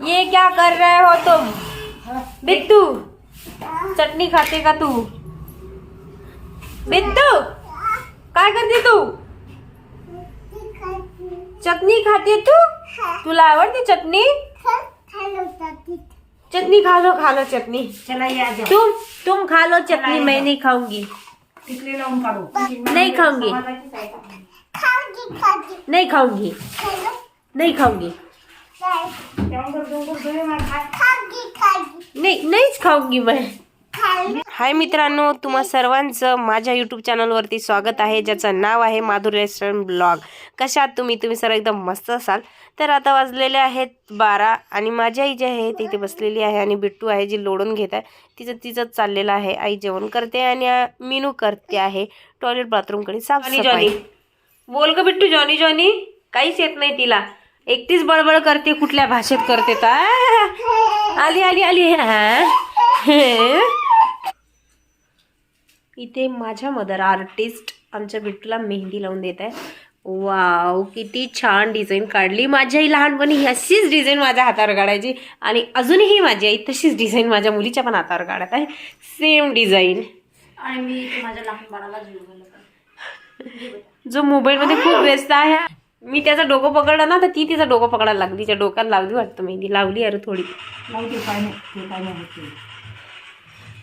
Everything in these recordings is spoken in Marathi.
ये क्या कर रहे हो तुम? बिट्टू चटनी खाते का तू? बिट्टू काय करते तू? चटणी खाते तू? तुला आवडते चटणी चटनी खा लो खा लो चटनी। चला या तुम तुम खा लो चटनी मैं नहीं खाऊँगी। नहीं खाऊँगी। नहीं खाऊँगी। नहीं खाऊँगी। नाही नाहीच खाऊंगी मैं हाय मित्रांनो तुम्हा सर्वांचं माझ्या यूट्यूब चॅनलवरती स्वागत आहे ज्याचं नाव आहे माधुर रेस्टॉरंट ब्लॉग. कशात तुम्ही? तुम्ही सर्व एकदम मस्त असाल. तर आता वाजलेले आहेत बारा आणि माझी आई जी आहे ती इथे बसलेली आहे आणि बिट्टू आहे जी लोडून घेत आहे. तिचं तिचंच चाललेलं आहे. आई जेवण करते आणि मीनू करते आहे. टॉयलेट बाथरूमकडे साफ जॉनी बोल ग बिट्टू जॉनी जॉनी काहीच येत नाही तिला. एकटीच बळबळ करते कुठल्या भाषेत करते तर आली आली आली. हा? इथे माझ्या मदर आर्टिस्ट आमच्या बिट्टूला मेहंदी लावून देत आहे. वाव किती छान डिझाईन काढली माझी आई लहानपणी अशीच डिझाईन माझ्या हातावर काढायची. आणि अजूनही माझी आई तशीच डिझाईन माझ्या मुलीच्या पण हातावर काढत आहे. सेम डिझाईन आणि मी माझ्या लहान बाळाला जीव जो मोबाईलमध्ये खूप व्यस्त आहे. मी त्याचं डोकं पकडलं ना तर ती तिचं डोकं पकडायला लागली. तिच्या डोक्यात लावली वाटतं मेहंदी लावली अरे थोडी. लावू दे काय नाही ते काय नाही होत ते.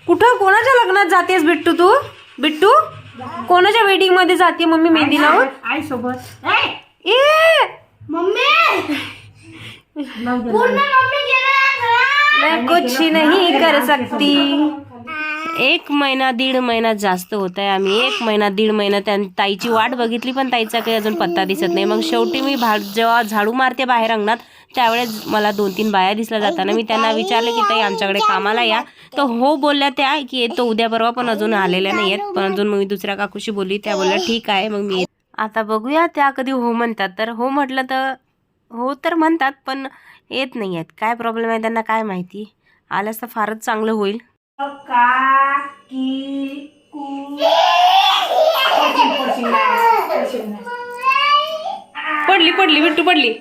कुठं? कोणाच्या लग्नात जातेस बिट्टू तू? बिट्टू? कोणाच्या वेडिंगमध्ये जाते मम्मी मेहंदी लावून? आई सोबत. ए! लावू दे मैं कुछ नहीं कर सकती एक महिना दीड महिना जास्त होत आहे आम्ही. एक महिना दीड महिना त्या ताईची वाट बघितली पण ताईचा काही अजून पत्ता दिसत नाही. मग शेवटी मी भा जेव्हा झाडू मारते बाहेर अंगणात त्यावेळेस मला दोन तीन बाया दिसल्या जाताना मी त्यांना विचारलं की ताई आमच्याकडे कामाला या. तर हो बोलल्या त्या की येतो उद्या परवा पण अजून आलेल्या नाही आहेत पण अजून मी दुसऱ्या काकूशी बोलली. त्या बोलल्या ठीक आहे मग मी आता बघूया त्या कधी हो म्हणतात. तर हो म्हटलं तर हो तर म्हणतात पण येत नाही आहेत काय प्रॉब्लेम आहे त्यांना? काय माहिती? आल्यास तर फारच चांगलं होईल. का की कू पडली पडली बिट्टू पडली.